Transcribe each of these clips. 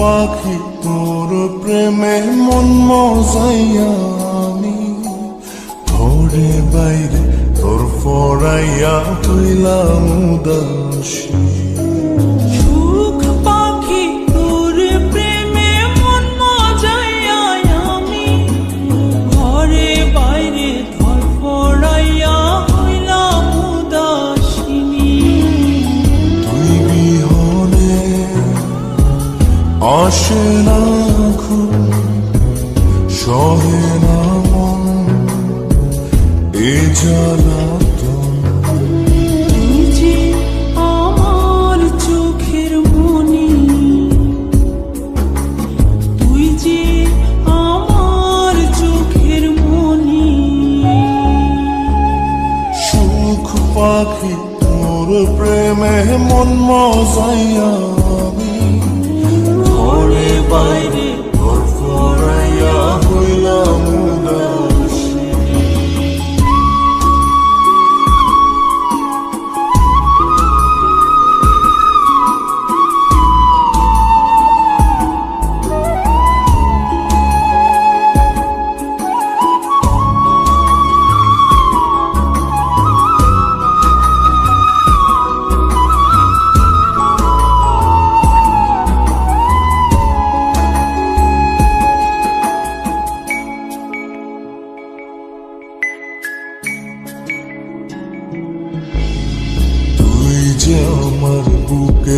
পাখি তোর প্রেমে মন আমি ঘরে বাইরে তোর ফরাইয়া তুইলাম উদাসী। আসে না ঘুম সহে না মন এ সুখ পাখি তোর প্রেমে মন মজাইয়া। ঘরে বাইরে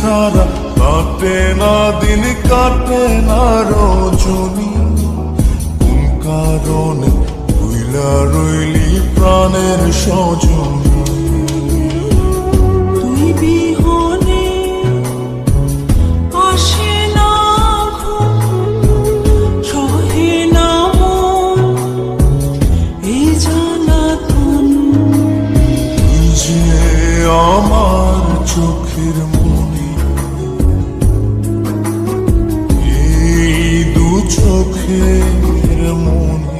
ছাড়া কাটে না দিন কাটে না রজনী। কোন কারণে রইলি প্রাণের সজনী? çok yerim onu